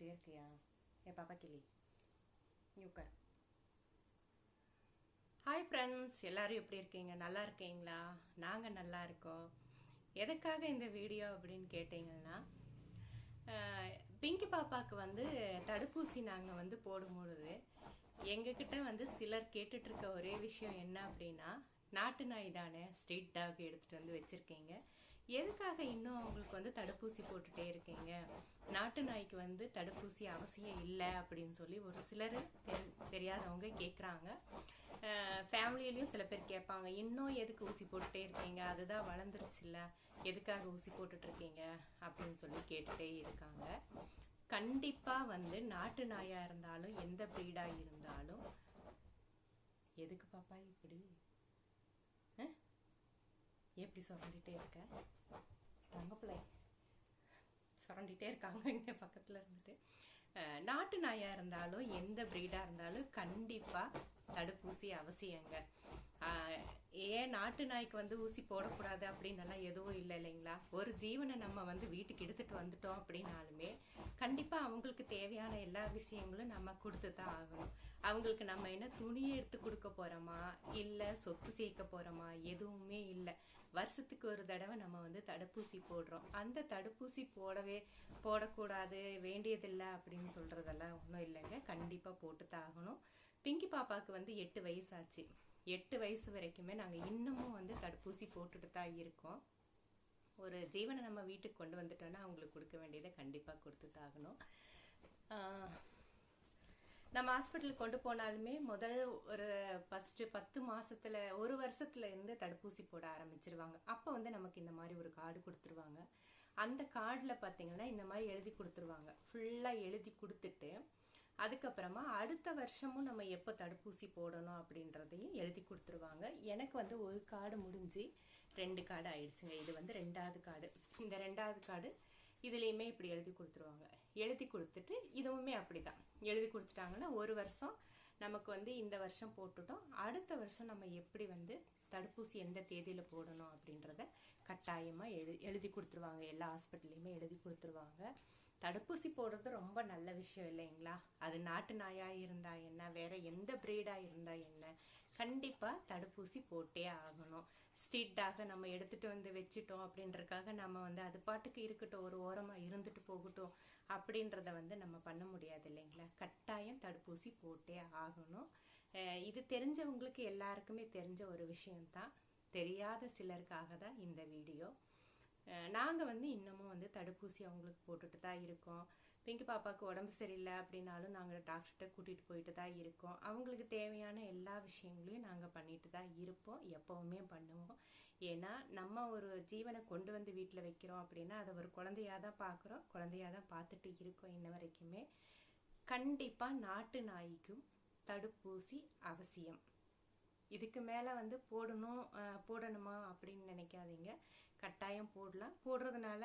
பேசிக்கிட்டே இருக்கியா? என் பாப்பா கிளி. நீ உட்கார். ஹாய் ஃப்ரெண்ட்ஸ் எல்லாரும் எப்படி இருக்கீங்க? நல்லா இருக்கீங்களா? நாங்கள் நல்லா இருக்கோம். எதுக்காக இந்த வீடியோ அப்படின்னு கேட்டிங்கன்னா பிங்கி பாப்பாவுக்கு வந்து தடுப்பூசி நாங்கள் வந்து போடும்பொழுது எங்ககிட்ட வந்து சிலர் கேட்டுட்ருக்க ஒரே விஷயம் என்ன அப்படின்னா நாட்டு நாய் தானே ஸ்ட்ரீட் டாக் எடுத்துகிட்டு வந்து வச்சுருக்கீங்க. எதுக்காக இன்னும் அவங்களுக்கு வந்து தடுப்பூசி போட்டுட்டே இருக்கீங்க? நாட்டு நாய்க்கு வந்து தடுப்பூசி அவசியம் இல்லை அப்படின்னு சொல்லி ஒரு சிலர் தெரி- தெரியாதவங்க கேட்குறாங்க ஃபேமிலியிலையும் சில பேர் கேட்பாங்க இன்னும் எதுக்கு ஊசி போட்டுட்டே இருக்கீங்க? அதுதான் வளர்ந்துருச்சுல்ல. எதுக்காக ஊசி போட்டுட்ருக்கீங்க? அப்படின்னு சொல்லி கேட்டுட்டே இருக்காங்க. கண்டிப்பாக வந்து நாட்டு நாயாக இருந்தாலும் எந்த ப்ரீடாக இருந்தாலும் எதுக்கு பாப்பா இப்படி? எப்படி சொல்லிட்டே இருக்க? தங்க பிள்ளை. சுரண்டிட்டே இருக்காங்க இங்க பக்கத்துல இருந்துட்டு. நாட்டு நாயா இருந்தாலும் எந்த ப்ரீடாக இருந்தாலும் கண்டிப்பா தடுப்பூசி அவசியங்க. ஏன் நாட்டு நாய்க்கு வந்து ஊசி போடக்கூடாது அப்படின்னு எல்லாம் எதுவும் இல்லை இல்லைங்களா? ஒரு ஜீவனை நம்ம வந்து வீட்டுக்கு எடுத்துட்டு வந்துட்டோம் அப்படின்னாலுமே கண்டிப்பா அவங்களுக்கு தேவையான எல்லா விஷயங்களும் நம்ம கொடுத்து தான் ஆகணும். அவங்களுக்கு நம்ம என்ன துணியை எடுத்து கொடுக்க போறோமா? இல்லை சொத்து சேர்க்க போறோமா? எதுவுமே இல்லை. வருஷத்துக்கு ஒரு தடவை நம்ம வந்து தடுப்பூசி போடுறோம். அந்த தடுப்பூசி போடவே போடக்கூடாது வேண்டியதில்லை அப்படின்னு சொல்கிறதெல்லாம் ஒன்றும் இல்லைங்க. கண்டிப்பாக போட்டு தான் ஆகணும். பிங்கி பாப்பாவுக்கு வந்து எட்டு வயசு ஆச்சு எட்டு வயசு வரைக்குமே நாங்கள் இன்னமும் வந்து தடுப்பூசி போட்டுட்டு தான் இருக்கோம். ஒரு ஜீவனை நம்ம வீட்டுக்கு கொண்டு வந்துட்டோம்னா அவங்களுக்கு கொடுக்க வேண்டியதை கண்டிப்பாக கொடுத்து தாகணும் நம்ம ஹாஸ்பிட்டலுக்கு கொண்டு போனாலுமே முதல் ஒரு ஃபர்ஸ்ட் பத்து மாசத்துல ஒரு வருஷத்துல இருந்து தடுப்பூசி போட ஆரம்பிச்சிருவாங்க. அப்போ வந்து நமக்கு இந்த மாதிரி ஒரு கார்டு கொடுத்துருவாங்க. அந்த கார்டில் பார்த்தீங்கன்னா இந்த மாதிரி எழுதி கொடுத்துருவாங்க. ஃபுல்லாக எழுதி கொடுத்துட்டு அதுக்கப்புறமா அடுத்த வருஷமும் நம்ம எப்போ தடுப்பூசி போடணும் அப்படின்றதையும் எழுதி கொடுத்துருவாங்க. எனக்கு வந்து ஒரு கார்டு முடிஞ்சு ரெண்டு கார்டு ஆயிடுச்சுங்க. இது வந்து ரெண்டாவது கார்டு இந்த ரெண்டாவது கார்டு இதுலேயுமே இப்படி எழுதி கொடுத்துருவாங்க. எழுதி கொடுத்துட்டு இதுவுமே அப்படிதான். எழுதி கொடுத்துட்டாங்கன்னா ஒரு வருஷம் நமக்கு வந்து இந்த வருஷம் போட்டுட்டோம். அடுத்த வருஷம் நம்ம எப்படி வந்து தடுப்பூசி எந்த தேதியில் போடணும் அப்படின்றத கட்டாயமாக எழு எழுதி கொடுத்துருவாங்க. எல்லா ஹாஸ்பிட்டல்லையுமே எழுதி கொடுத்துருவாங்க. தடுப்பூசி போடுறது ரொம்ப நல்ல விஷயம் இல்லைங்களா? அது நாட்டு நாயாக இருந்தால் என்ன? வேறு எந்த பிரீடா இருந்தால் என்ன? கண்டிப்பாக தடுப்பூசி போட்டே ஆகணும். ஸ்ட்ரீட்டாக நம்ம எடுத்துகிட்டு வந்து வச்சுட்டோம் அப்படின்றதுக்காக நம்ம வந்து அது பாட்டுக்கு இருக்கட்டும் ஒரு ஓரமாக இருந்துட்டு போகட்டும் அப்படின்றத வந்து நம்ம பண்ண முடியாது இல்லைங்களா? கட்டாயம் தடுப்பூசி போட்டே ஆகணும். இது தெரிஞ்சவங்களுக்கு எல்லாருக்குமே தெரிஞ்ச ஒரு விஷயம்தான். தெரியாத சிலருக்காக தான் இந்த வீடியோ. நாங்கள் வந்து இன்னமும் வந்து தடுப்பூசி அவங்களுக்கு போட்டுட்டு தான் இருக்கோம். பிங்கு பாப்பாவுக்கு உடம்பு சரியில்லை அப்படின்னாலும் நாங்கள் டாக்டர்கிட்ட கூட்டிகிட்டு போயிட்டு தான் இருக்கோம். அவங்களுக்கு தேவையான எல்லா விஷயங்களையும் நாங்கள் பண்ணிட்டு தான் இருப்போம். எப்போவுமே பண்ணுவோம். ஏன்னா நம்ம ஒரு ஜீவனை கொண்டு வந்து வீட்டில் வைக்கிறோம் அப்படின்னா அதை ஒரு குழந்தையாக தான் பார்க்குறோம். குழந்தையாக தான் பார்த்துட்டு இருக்கோம் இன்ன வரைக்குமே. கண்டிப்பாக நாட்டு நாய்க்கும் தடுப்பூசி அவசியம். இதுக்கு மேலே வந்து போடணும் போடணுமா அப்படின்னு நினைக்காதீங்க. கட்டாயம் போடலாம். போடுறதுனால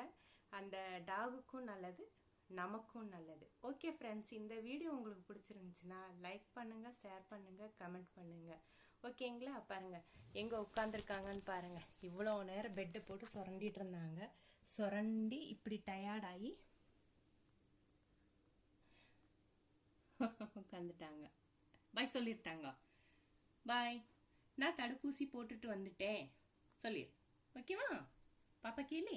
அந்த டாகுக்கும் நல்லது. நமக்கும் நல்லது. ஓகே ஃப்ரெண்ட்ஸ் இந்த வீடியோ உங்களுக்கு பிடிச்சிருந்துச்சுன்னா லைக் பண்ணுங்கள் ஷேர் பண்ணுங்கள் கமெண்ட் பண்ணுங்கள் ஓகேங்களா பாருங்கள் எங்கே உட்காந்துருக்காங்கன்னு பாருங்கள் இவ்வளோ நேரம் பெட்டை போட்டு சுரண்டிட்டு இருந்தாங்க. சுரண்டி இப்படி டயர்டாகி உட்காந்துட்டாங்க பாய் சொல்லியிருந்தாங்க பாய் நான் தடுப்பூசி போட்டுட்டு வந்துட்டேன். சொல்லிடு ஓகேவா பாப்பா கேளு